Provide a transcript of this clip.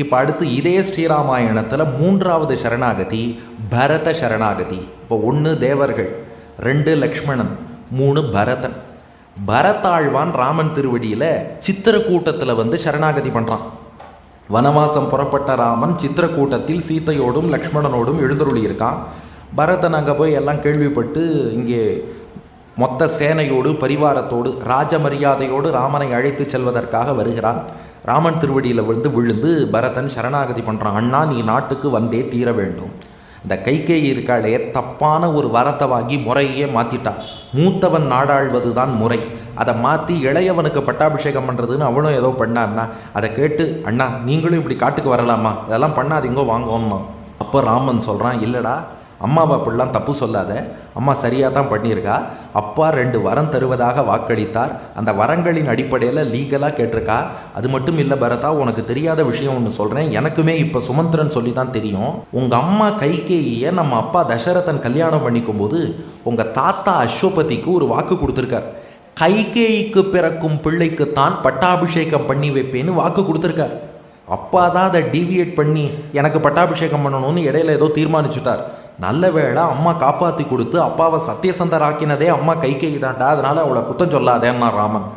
இப்போ அடுத்து இதே ஸ்ரீராமாயணத்தில் மூன்றாவது சரணாகதி பரத சரணாகதி. இப்போ ஒன்று தேவர்கள் ரெண்டு லக்ஷ்மணன் மூணு பரதன். பரதாழ்வான் ராமன் திருவடியில் சித்திரக்கூட்டத்தில் வந்து சரணாகதி பண்ணுறான் வனவாசம் புறப்பட்ட ராமன் சித்திரக்கூட்டத்தில் சீதையோடும் லக்ஷ்மணனோடும் எழுந்தருளியிருக்கான். பரதன் அங்கே போய் எல்லாம் கேள்விப்பட்டு இங்கே மொத்த சேனையோடு பரிவாரத்தோடு ராஜ மரியாதையோடு ராமனை அழைத்து செல்வதற்காக வருகிறான். ராமன் திருவடியில் விழுந்து விழுந்து பரதன் சரணாகதி பண்ணுறான் அண்ணா நீ நாட்டுக்கு வந்தே தீர வேண்டும். இந்த கைகை இருக்காளே தப்பான ஒரு வரத்தை வாங்கி முறையே மாற்றிட்டான் மூத்தவன் நாடாழ்வது தான் முறை. அதை மாற்றி இளையவனுக்கு பட்டாபிஷேகம் பண்ணுறதுன்னு அவனும் ஏதோ பண்ணான்னா அதை கேட்டு அண்ணா நீங்களும் இப்படி காட்டுக்கு வரலாமா? இதெல்லாம் பண்ணாதீங்கோ வாங்கோன்னா அப்போ ராமன் சொல்கிறான் இல்லைடா அம்மாவை அப்படிலாம் தப்பு சொல்லாத. அம்மா சரியாக தான் பண்ணியிருக்கா. அப்பா ரெண்டு வரம் தருவதாக வாக்களித்தார். அந்த வரங்களின் அடிப்படையில் லீகலாக கேட்டிருக்கா. அது மட்டும் இல்லை பரதா உனக்கு தெரியாத விஷயம் ஒன்று சொல்கிறேன் எனக்குமே இப்போ சுமந்திரன் சொல்லி தான் தெரியும். உங்கள் அம்மா கைகேயியை நம்ம அப்பா தசரதன் கல்யாணம் பண்ணிக்கும் போது உங்கள் தாத்தா அஸ்வபதிக்கு ஒரு வாக்கு கொடுத்துருக்கார். கைகேயிக்கு பிறக்கும் பிள்ளைக்குத்தான் பட்டாபிஷேகம் பண்ணி வைப்பேன்னு வாக்கு கொடுத்துருக்கார். அப்பா தான் அதை டீவியேட் பண்ணி எனக்கு பட்டாபிஷேகம் பண்ணணும்னு இடையில ஏதோ தீர்மானிச்சுட்டார். நல்ல வேளை அம்மா காப்பாற்றி கொடுத்து அப்பாவை சத்தியசந்தராக்கினதே அம்மா கைகேயி தான்டா அதனால அவளை குத்தம் சொல்லாதேன்னா ராமன்.